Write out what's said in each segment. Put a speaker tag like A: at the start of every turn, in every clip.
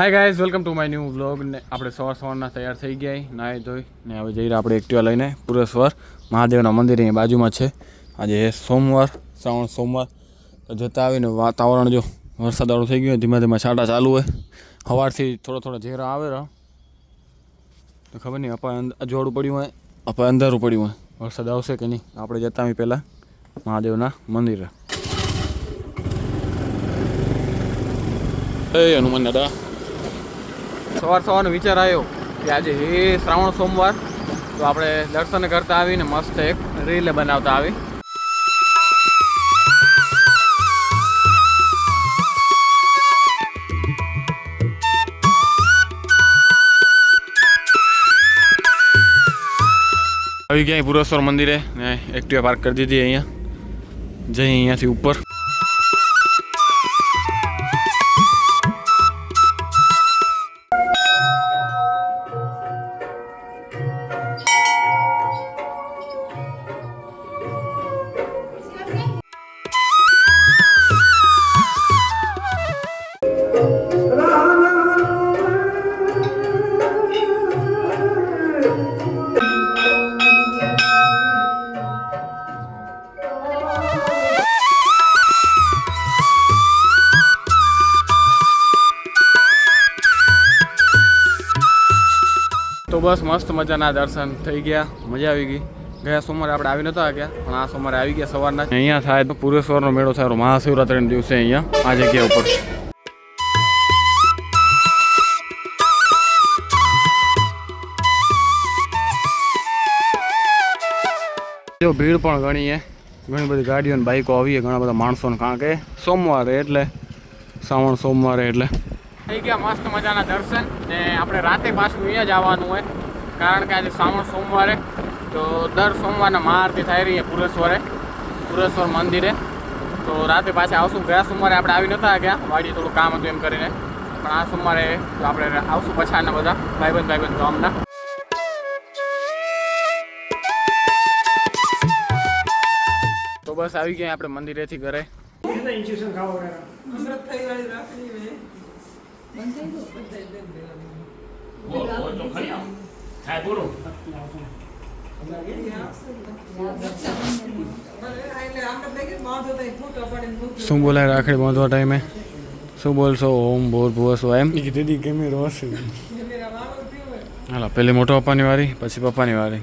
A: Hi guys welcome to my new vlog ને આપણે સવાર સવારના તૈયાર થઈ ગયા નાહી ધોઈ. ને હવે જઈ રહ્યા આપણે એક્ટિવા લઈને પુરેશ્વર મહાદેવના મંદિર અહીં બાજુમાં છે. આજે સોમવાર, શ્રાવણ સોમવાર. તો જતા આવીને વાતાવરણ જો વરસાદવાળું થઈ ગયું ધીમે ધીમે છાંટા ચાલુ હોય. સવારથી થોડો થોડો ઝેરા આવે રહ્યો. તો ખબર નહીં, અપાય અજવાળું પડ્યું હોય, અપાય અંધારું પડ્યું હોય. વરસાદ આવશે કે નહીં? આપણે જતા આવી પહેલાં મહાદેવના મંદિરે. એ હનુમાન દાદા. સવાર સવારનો વિચાર આવ્યો કે આજે એ શ્રાવણ સોમવાર, તો આપણે દર્શન કરતા આવીને મસ્ત એક રીલ બનાવતા આવી. આવી ગયા પુરેશ્વર મંદિરે ને એક્ટિવા પાર્ક કરી દીધી અહીંયા. જઈ અહીંયાથી ઉપર. તો બસ મસ્ત મજાના દર્શન થઈ ગયા, મજા આવી ગઈ. ગયા સોમવારે આપણે આવી નતા ગયા પણ આ સોમવારે આવી ગયા સવારના. અહીંયા થાય તો પુરેશ્વરનો મેળો થાય મહાશિવરાત્રિના દિવસે અહીંયા, આ જગ્યા ઉપર. જો ભીડ પણ ઘણી ઘણી બધી ગાડીઓ અને બાઈકો આવી ઘણા બધા માણસો કારણ કે સોમવારે એટલે, શ્રાવણ સોમવારે એટલે. થઈ ગયા મસ્ત મજાના દર્શન ને આપણે રાતે પાછું અહીંયા જ આવવાનું હોય. કારણ કે આજે શ્રાવણ સોમવારે તો દર સોમવારના મહાઆરતી થાય રહી છે પુરેશ્વરે પુરેશ્વર મંદિરે. તો રાતે પાછા આવશું. ગયા સોમવારે આપણે આવી નતા ગયા. વાડી થોડું કામ હતું એમ કરીને. પણ આ સોમવારે આપણે આવશું પછાડના બધા ભાઈબંધ ભાઈબંધ ગામના તો બસ આવી ગયા આપણે મંદિરેથી ઘરે. શું બોલાય રાખડી બાંધવા ટાઈમે શું બોલશો? ઓમ ભોર ભુવસો એમ? દીદી ગમે રોશે હાલો પેલી મોટો પપ્પાની વારી પછી પપ્પાની વારી.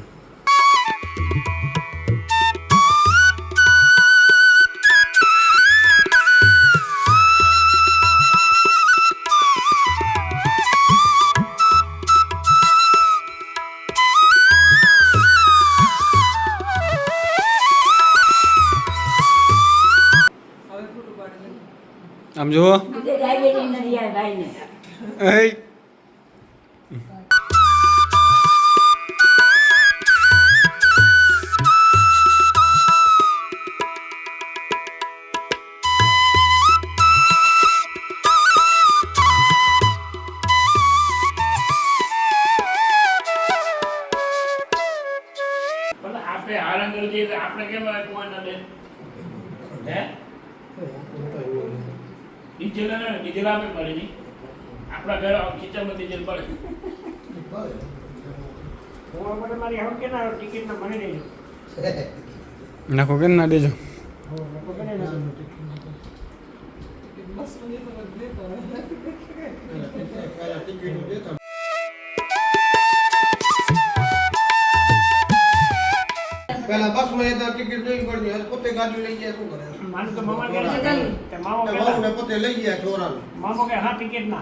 B: પણ આપણે આરામ કરી દઈએ આપણે કેમ કોઈ ના દે હે? ડીઝલ ડીઝલ આપે પડે નહીં. આપણા ઘરે ખીચામાં ડીઝલ પડે. મારી હવે કે ના ટિકિટ ના મને દેજો.
A: નાખો કે ના દેજો
C: પેલા બસમાં હતા ટિકિટ નહીં પડતી હવે પોતે ગાડી લઈ જાય શું કરે?
B: માનું તો મામા કે મામા
C: પોતે લઈ જાય છોરા
B: મામો કે હા ટિકિટ ના.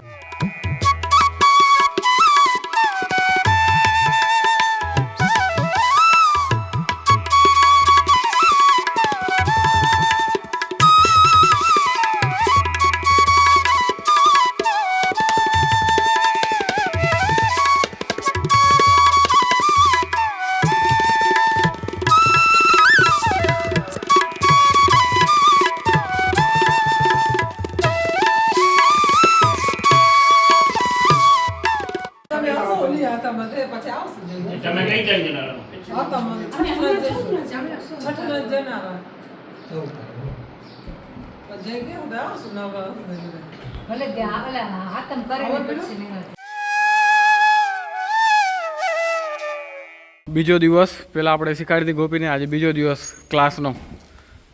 D: આવશો ઓલી પછી આવશે
B: તમે કઈ કઈ જણા રહો
D: હતા મને છઠ્ઠા જનારા.
C: એવું થાય.
D: પણ જઈ ગયા આવશું ને
E: ભલે તે હાથમ કરે પછી નહીં
A: બીજો દિવસ પેલા આપણે શીખાડી હતી ગોપીને આજે બીજો દિવસ ક્લાસનો.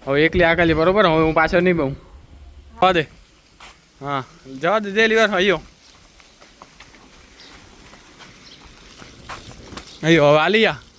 A: હવે એકલી આકાલી બરોબર? હવે હું પાછળ નહીં બહું. જવા દે. હા. જવા દે જે લીવર અయ్యో અయ్యో હવે આલિયા શું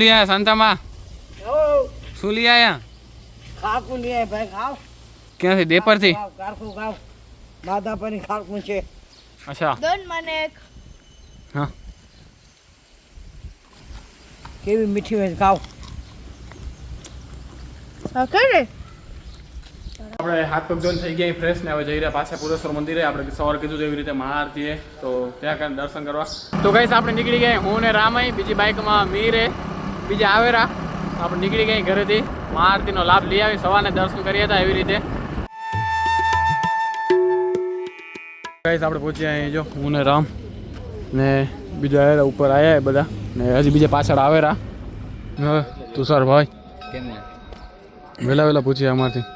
A: લઈ આયા સંતામાં શું લઈ આયા
F: ખાકું લે ભાઈ ખાવ.
A: ક્યાંથી દેપરથી?
F: ખાવ કારકું ખાવ. માધાપરની ખાકું છે.
A: અચ્છા. હા.
F: કેવી મીઠી હોય ખાવ.
A: આપણે હાથ પગ ધોન થઈ ગયા ફ્રેશ ને હવે જઈ રહ્યા પાછા પુરેશ્વર મંદિરે. આપણે સવારે કીધું એવી રીતે મહાઆરતીએ. તો ત્યાં કાંઈ દર્શન કરવા. તો કઈ આપણે નીકળી ગયા હું ને રામય બીજી બાઇકમાં મીરે. બીજા આવેરા. આપણે નીકળી ગઈ ઘરેથી. મહાઆરતીનો લાભ લઈ આવી સવારને દર્શન કર્યા હતા એવી રીતે. ગાઈસ આપણે પહોંચ્યા અહીં જો હું ને રામ ને બીજા આવેરા ઉપર આવ્યા બધા. ને હજી બીજા પાછળ આવેરા. હવે તુષાર ભાઈ વહેલા વહેલા પૂછ્યા અમારથી.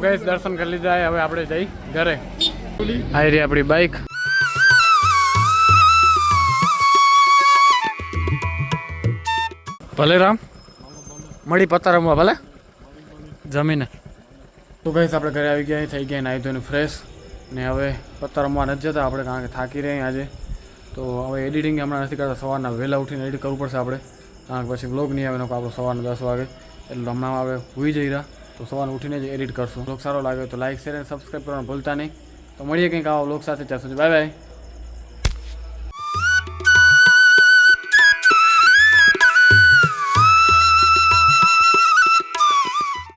G: તો
A: ગઈશ દર્શન કરી લીધા હવે આપણે જઈ ઘરે. આવી રહી આપણી બાઈક ભલે રામ, મળી પત્તા રમવા, ભલે? જમીને. તો ગઈશ આપણે ઘરે આવી ગયા થઈ ગયા, નાહી ધોઈને ફ્રેશ ને હવે પત્તા રમવા નથી જતા, આપણે કારણ કે થાકી રહ્યા આજે. તો હવે એડિટિંગ હમણાં નથી કરતા, સવારના વહેલા ઉઠીને એડિટ કરવું પડશે આપણે. કારણ કે પછી બ્લોગ નહીં આવે આપણો સવારના દસ વાગે. એટલે હમણાં આપણે હોઈ જઈ રહ્યા. તો સવારે ઉઠીને જ એડિટ કરશું. બ્લોગ સારો લાગે તો લાઇક શેર અને સબસ્ક્રાઈબ કરવાનું ભૂલતા નહીં. તો મળીએ કંઈક આવા બ્લોગ સાથે. ત્યાં સુધી બાય બાય